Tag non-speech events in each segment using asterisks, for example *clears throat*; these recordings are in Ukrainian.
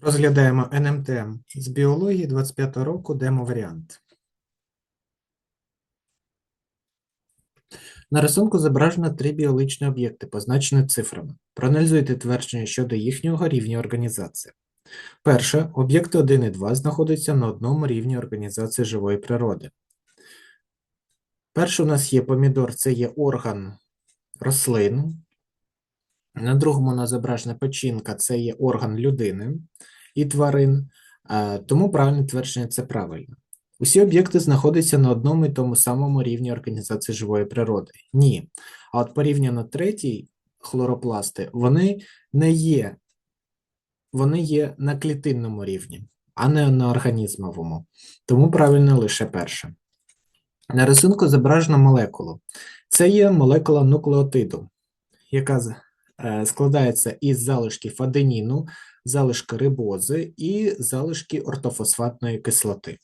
Розглядаємо НМТ з біології 25 року демо-варіант. На рисунку зображено три біологічні об'єкти, позначені цифрами. Проаналізуйте твердження щодо їхнього рівня організації. Перше, об'єкти 1 і 2 знаходяться на одному рівні організації живої природи. Перше у нас є помідор, це є орган рослин. На другому у нас зображена печінка, це є орган людини і тварин, тому правильне твердження це правильно. Усі об'єкти знаходяться на одному і тому самому рівні організації живої природи. Ні. А от порівняно третій хлоропласти, вони не є, вони є на клітинному рівні, а не на організмовому. Тому правильно лише перше. На рисунку зображено молекулу. Це є молекула нуклеотиду, яка е, складається із залишків аденіну, залишки рибози і залишки ортофосфатної кислоти.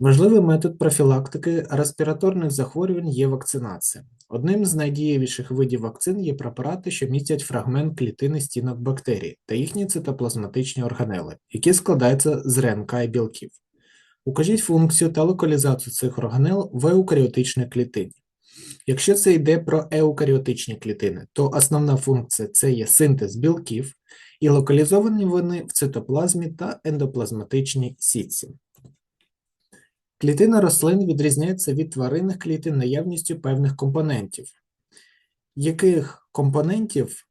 Важливий метод профілактики респіраторних захворювань є вакцинація. Одним з найдієвіших видів вакцин є препарати, що містять фрагмент клітини стінок бактерій та їхні цитоплазматичні органели, які складаються з РНК і білків. Укажіть функцію та локалізацію цих органел в еукаріотичній клітині. Якщо це йде про еукаріотичні клітини, то основна функція це є синтез білків, і локалізовані вони в цитоплазмі та ендоплазматичній сітці. Клітина рослин відрізняється від тваринних клітин наявністю певних компонентів. Яких компонентів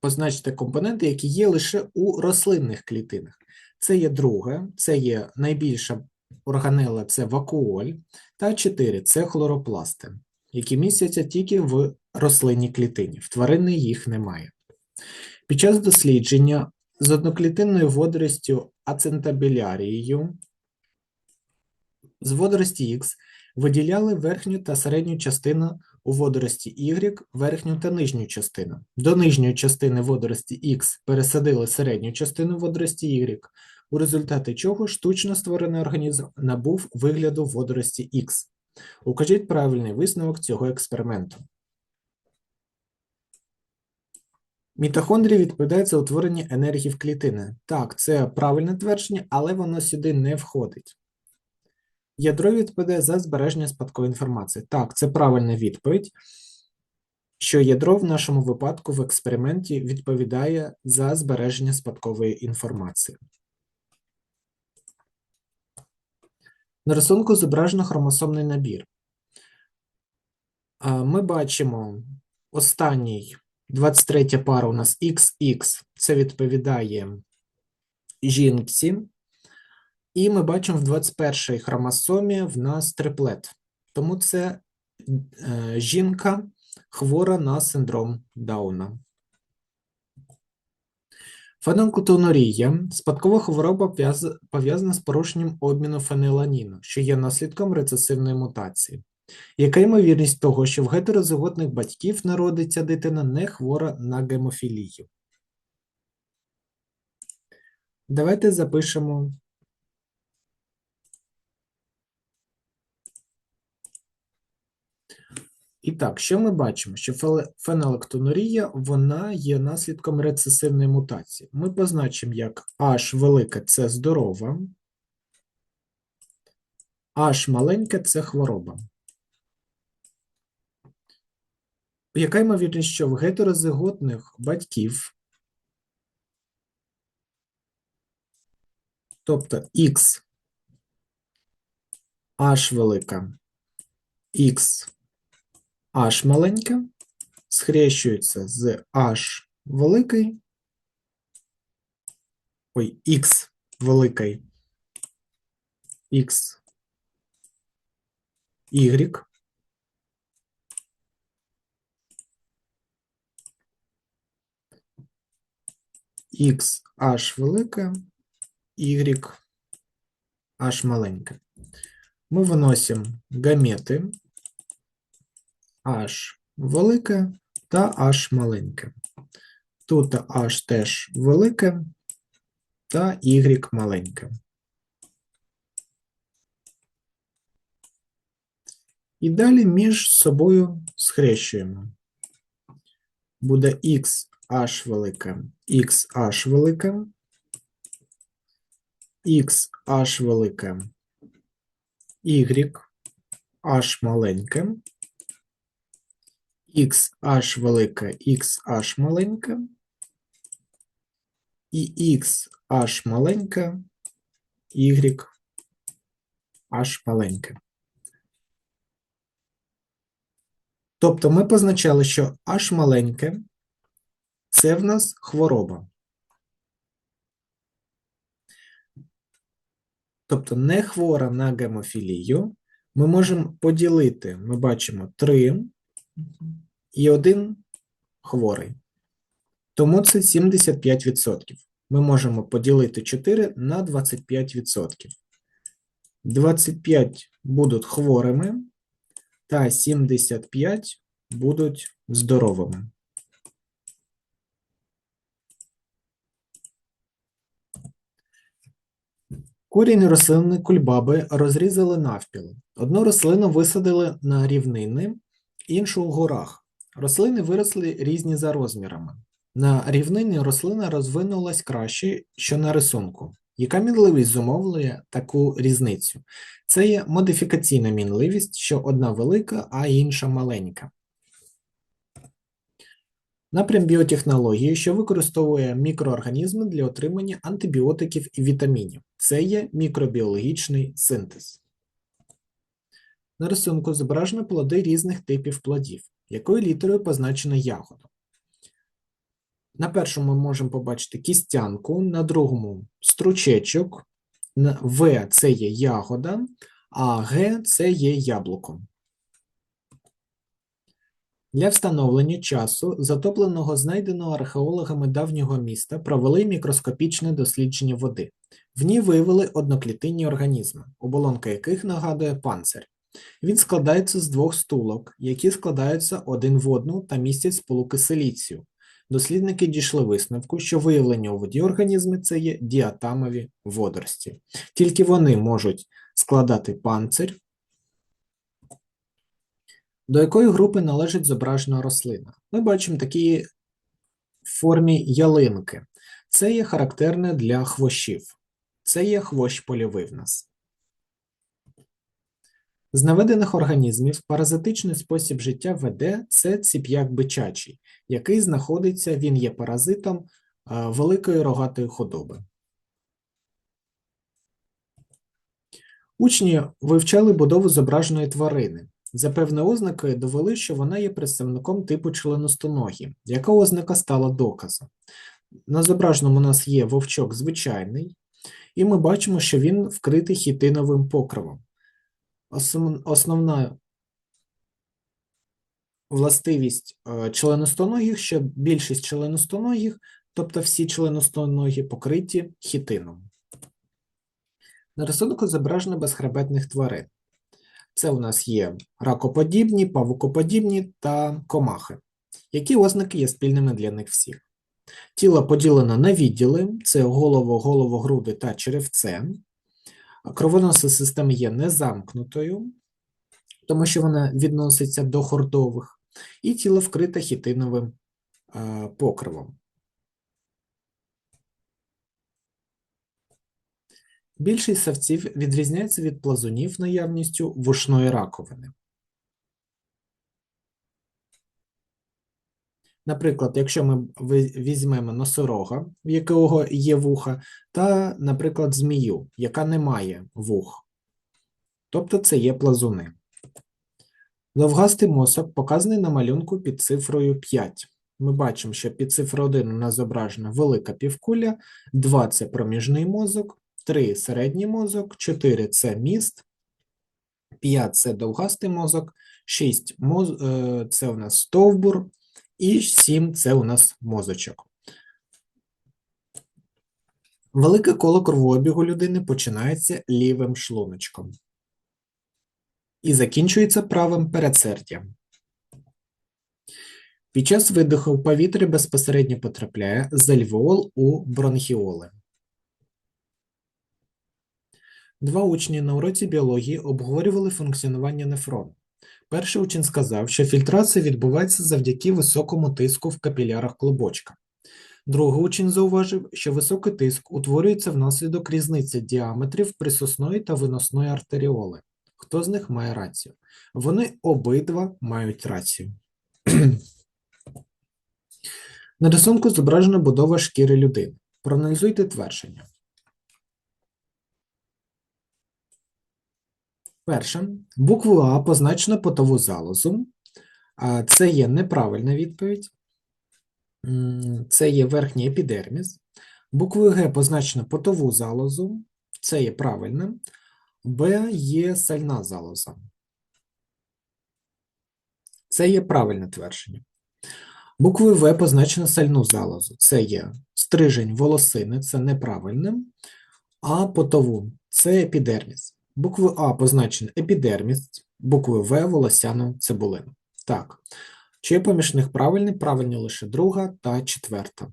позначте компоненти, які є лише у рослинних клітинах? Це є друге, це є найбільша органела це вакуоль, та 4 це хлоропласти, які містяться тільки в рослинній клітині, в тварини їх немає. Під час дослідження з одноклітинною водоростю ацентабілярією з водорості Х виділяли верхню та середню частину у водорості Y, верхню та нижню частину. До нижньої частини водорості Х пересадили середню частину водорості Y, у результаті чого штучно створений організм набув вигляду водорості Х. Укажіть правильний висновок цього експерименту. Мітохондрії відповідають за утворення енергії в клітини. Так, це правильне твердження, але воно сюди не входить. Ядро відповідає за збереження спадкової інформації. Так, це правильна відповідь, що ядро в нашому випадку в експерименті відповідає за збереження спадкової інформації. На рисунку зображено хромосомний набір. Ми бачимо останній 23 пара у нас XX, це відповідає жінці. І ми бачимо в 21-й хромосомі в нас триплет. Тому це е, жінка хвора на синдром Дауна. Фенилкетонурія – спадкова хвороба пов'язана з порушенням обміну фениланіну, що є наслідком рецесивної мутації. Яка ймовірність того, що в гетерозиготних батьків народиться дитина не хвора на гемофілію? Давайте запишемо І так, що ми бачимо? Що фенолектонурія, вона є наслідком рецесивної мутації. Ми позначимо як H велике – це здорова, H маленьке – це хвороба. Яка ймовірність, що в гетерозиготних батьків, тобто X, H велика, X H маленьке. Схрещується з H великий, ой, X великий, X, Y, X H велике, Y H маленьке. Ми виносимо гамети H велике та H маленьке. Тут H теж велике та Y маленьке. І далі між собою схрещуємо. Буде X H велике, XH велике, XH велике, Y, H маленьке, XH велике, XH маленьке, і XH маленьке, Y, H маленьке. Тобто ми позначали, що H маленьке це в нас хвороба. Тобто не хвора на гемофілію, ми можемо поділити, ми бачимо 3 і 1 хворий. Тому це 75%. Ми можемо поділити 4 на 25%. 25 будуть хворими, та 75 будуть здоровими. Корінь рослини кульбаби розрізали навпіл. Одну рослину висадили на рівнини, іншу у горах. Рослини виросли різні за розмірами. На рівнині рослина розвинулась краще, що на рисунку. Яка мінливість зумовлює таку різницю? Це є модифікаційна мінливість, що одна велика, а інша маленька. Напрям біотехнології, що використовує мікроорганізми для отримання антибіотиків і вітамінів. Це є мікробіологічний синтез. На рисунку зображено плоди різних типів плодів, якою літерою позначена ягода. На першому ми можемо побачити кістянку, на другому стручечок, В це є ягода, а Г це є яблуко. Для встановлення часу, затопленого знайденого археологами давнього міста, провели мікроскопічне дослідження води. В ній виявили одноклітинні організми, оболонка яких нагадує панцир. Він складається з двох стулок, які складаються один в одну та містять сполуки силіцію. Дослідники дійшли висновку, що виявлені у воді організми це є діатамові водорості. Тільки вони можуть складати панцир, до якої групи належить зображена рослина. Ми бачимо такі в формі ялинки. Це є характерне для хвощів. Це є хвощ польовий в нас. З наведених організмів паразитичний спосіб життя веде це ціп'як бичачий, який знаходиться, він є паразитом великої рогатої худоби. Учні вивчали будову зображеної тварини. За певною ознакою довели, що вона є представником типу членостоногі. Яка ознака стала доказом? На зображеному у нас є вовчок звичайний, і ми бачимо, що він вкритий хітиновим покривом. Основна властивість е, членостоногих, що більшість членостоногих, тобто всі членостоногі, покриті хітином. На рисунку зображено безхребетних тварин. Це у нас є ракоподібні, павукоподібні та комахи. Які ознаки є спільними для них всіх? Тіло поділено на відділи: це голово, голово, груди та черевце. Кровоносна система є незамкнутою, тому що вона відноситься до хордових, і тіло вкрите хітиновим е, покривом. Більшість савців відрізняється від плазунів наявністю вушної раковини. Наприклад, якщо ми візьмемо носорога, в якого є вуха, та, наприклад, змію, яка не має вух, тобто це є плазуни. Довгастий мозок показаний на малюнку під цифрою 5. Ми бачимо, що під цифрою 1 у нас зображена велика півкуля, 2 це проміжний мозок, 3 середній мозок, 4 це міст, 5 це довгастий мозок, 6 моз... Е, це у нас стовбур, і 7 це у нас мозочок. Велике коло кровообігу людини починається лівим шлуночком і закінчується правим передсердям. Під час видиху повітря безпосередньо потрапляє з альвеол у бронхіоли. Два учні на уроці біології обговорювали функціонування нефрону. Перший учень сказав, що фільтрація відбувається завдяки високому тиску в капілярах клубочка. Другий учень зауважив, що високий тиск утворюється внаслідок різниці діаметрів присосної та виносної артеріоли. Хто з них має рацію? Вони обидва мають рацію. *clears throat* На рисунку зображена будова шкіри людини. Проаналізуйте твердження. Перше, буквою А позначено потову залозу. Це є неправильна відповідь. Це є верхній епідерміс. Буквою Г позначено потову залозу. Це є правильним. Б є сальна залоза. Це є правильне твердження. Буквою В позначено сальну залозу. Це є стрижень волосини, це неправильним. А потову це епідерміс. Буквою А позначено епідерміс, буквою В волосяну цибулину. Так. Чи поміж них правильний? Правильні лише друга та четверта.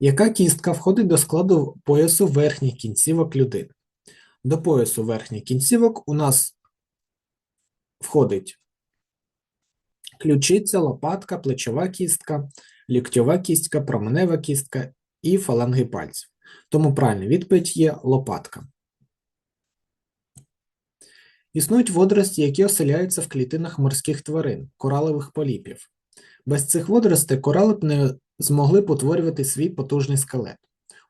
Яка кістка входить до складу поясу верхніх кінцівок людини? До поясу верхніх кінцівок у нас входить ключиця, лопатка, плечова кістка, ліктьова кістка, променева кістка і фаланги пальців. Тому правильна відповідь є лопатка. Існують водорості, які оселяються в клітинах морських тварин, коралових поліпів. Без цих водоростей корали б не змогли б утворювати свій потужний скелет.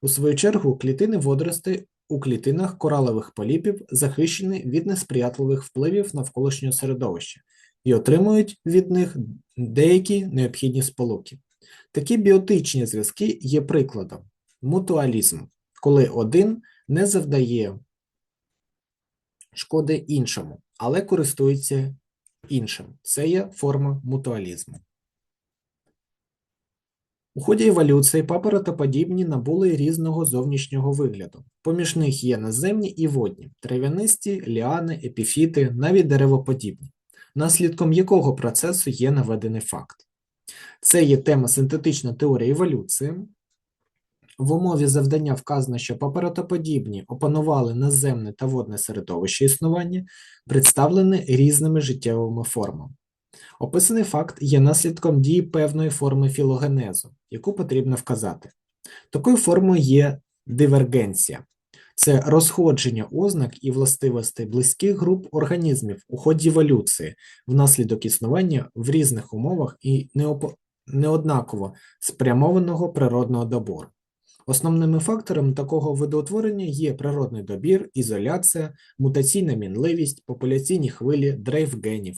У свою чергу, клітини водоростей у клітинах коралових поліпів захищені від несприятливих впливів навколишнього середовища і отримують від них деякі необхідні сполуки. Такі біотичні зв'язки є прикладом мутуалізму, коли один не завдає шкоди іншому, але користується іншим. Це є форма мутуалізму. У ході еволюції папоротоподібні набули різного зовнішнього вигляду. Поміж них є наземні і водні, трав'янисті, ліани, епіфіти, навіть деревоподібні, наслідком якого процесу є наведений факт. Це є тема синтетична теорія еволюції. В умові завдання вказано, що папоротоподібні опанували наземне та водне середовище існування, представлене різними життєвими формами. Описаний факт є наслідком дії певної форми філогенезу, яку потрібно вказати. Такою формою є дивергенція. Це розходження ознак і властивостей близьких груп організмів у ході еволюції внаслідок існування в різних умовах і неоднаково спрямованого природного добору. Основними факторами такого видоутворення є природний добір, ізоляція, мутаційна мінливість, популяційні хвилі, дрейф генів.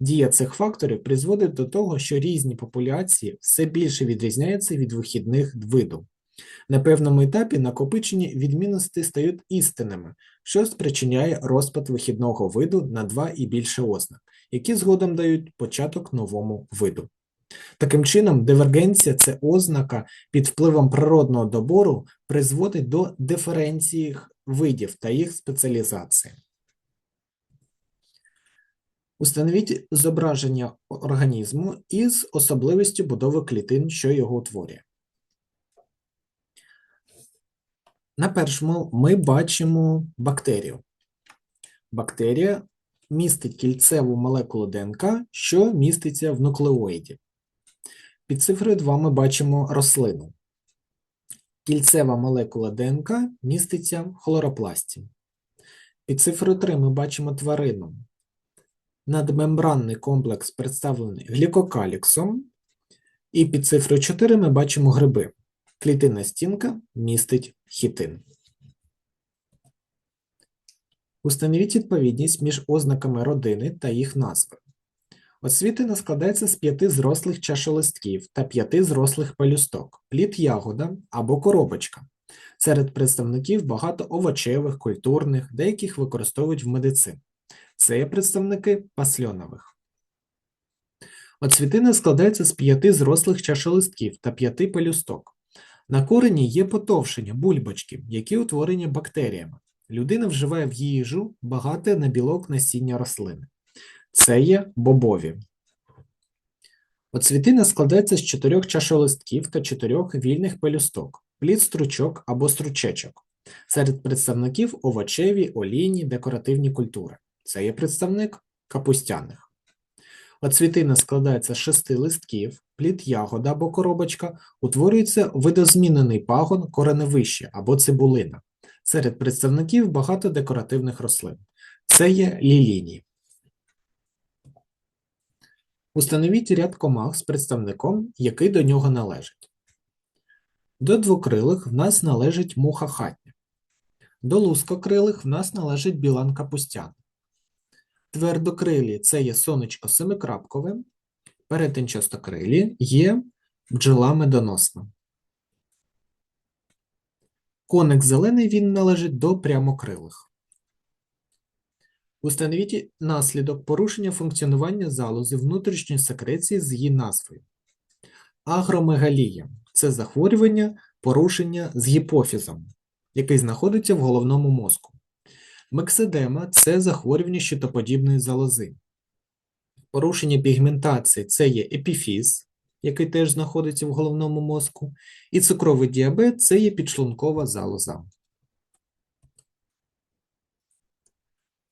Дія цих факторів призводить до того, що різні популяції все більше відрізняються від вихідних виду. На певному етапі накопичені відмінності стають істинними, що спричиняє розпад вихідного виду на два і більше ознак, які згодом дають початок новому виду. Таким чином, дивергенція це ознака під впливом природного добору призводить до диференції видів та їх спеціалізації. Установіть зображення організму із особливістю будови клітин, що його утворює. На першому ми бачимо бактерію. Бактерія містить кільцеву молекулу ДНК, що міститься в нуклеоїді. Під цифрою 2 ми бачимо рослину. Кільцева молекула ДНК міститься в хлоропласті. Під цифрою 3 ми бачимо тварину. Надмембранний комплекс представлений глікокаліксом. І під цифрою 4 ми бачимо гриби. Клітинна стінка містить хітин. Установіть відповідність між ознаками родини та їх назви. Освітина складається з п'яти зрослих чашолистків та п'яти зрослих пелюсток, плід ягода або коробочка. Серед представників багато овочевих, культурних, деяких використовують в медицині. Це є представники пасльонових. Оцвітина складається з п'яти зрослих чашолистків та п'яти пелюсток. На корені є потовшення, бульбочки, які утворені бактеріями. Людина вживає в їжу багате на білок насіння рослини. Це є бобові. Оцвітина складається з чотирьох чашолистків та чотирьох вільних пелюсток, плід стручок або стручечок. Серед представників овочеві, олійні, декоративні культури. Це є представник капустяних. Оцвітина складається з шести листків, плід ягода або коробочка, утворюється видозмінений пагон кореневище або цибулина. Серед представників багато декоративних рослин. Це є лілійні. Установіть ряд комах з представником, який до нього належить. До двокрилих в нас належить муха хатня. До лускокрилих в нас належить білан капустян. Твердокрилі це є сонечко семикрапкове, перетинчастокрилі є бджола медоносна. Коник зелений він належить до прямокрилих. Установіть наслідок порушення функціонування залози внутрішньої секреції з її назвою. Агромегалія це захворювання, порушення з гіпофізом, який знаходиться в головному мозку. Мексидема це захворювання щитоподібної залози. Порушення пігментації це є епіфіз, який теж знаходиться в головному мозку, і цукровий діабет це є підшлункова залоза.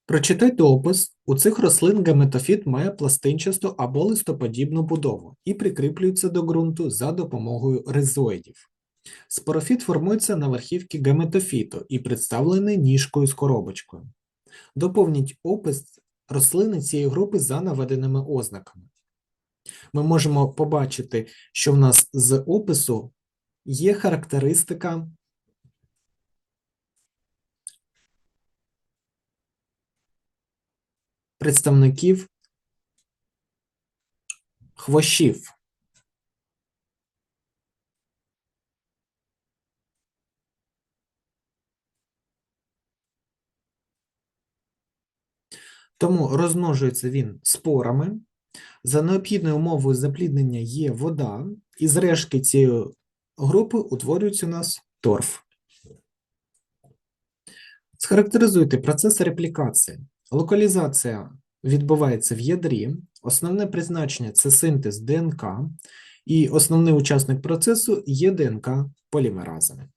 Прочитайте опис. У цих рослин гаметофіт має пластинчасту або листоподібну будову і прикріплюється до ґрунту за допомогою ризоїдів. Спорофіт формується на верхівці гаметофіту і представлений ніжкою з коробочкою. Доповніть опис рослини цієї групи за наведеними ознаками. Ми можемо побачити, що в нас з опису є характеристика представників хвощів. Тому розмножується він спорами. За необхідною умовою запліднення є вода, і з решки цієї групи утворюється у нас торф. Схарактеризуйте процес реплікації. Локалізація відбувається в ядрі, основне призначення це синтез ДНК, і основний учасник процесу є ДНК полімераза.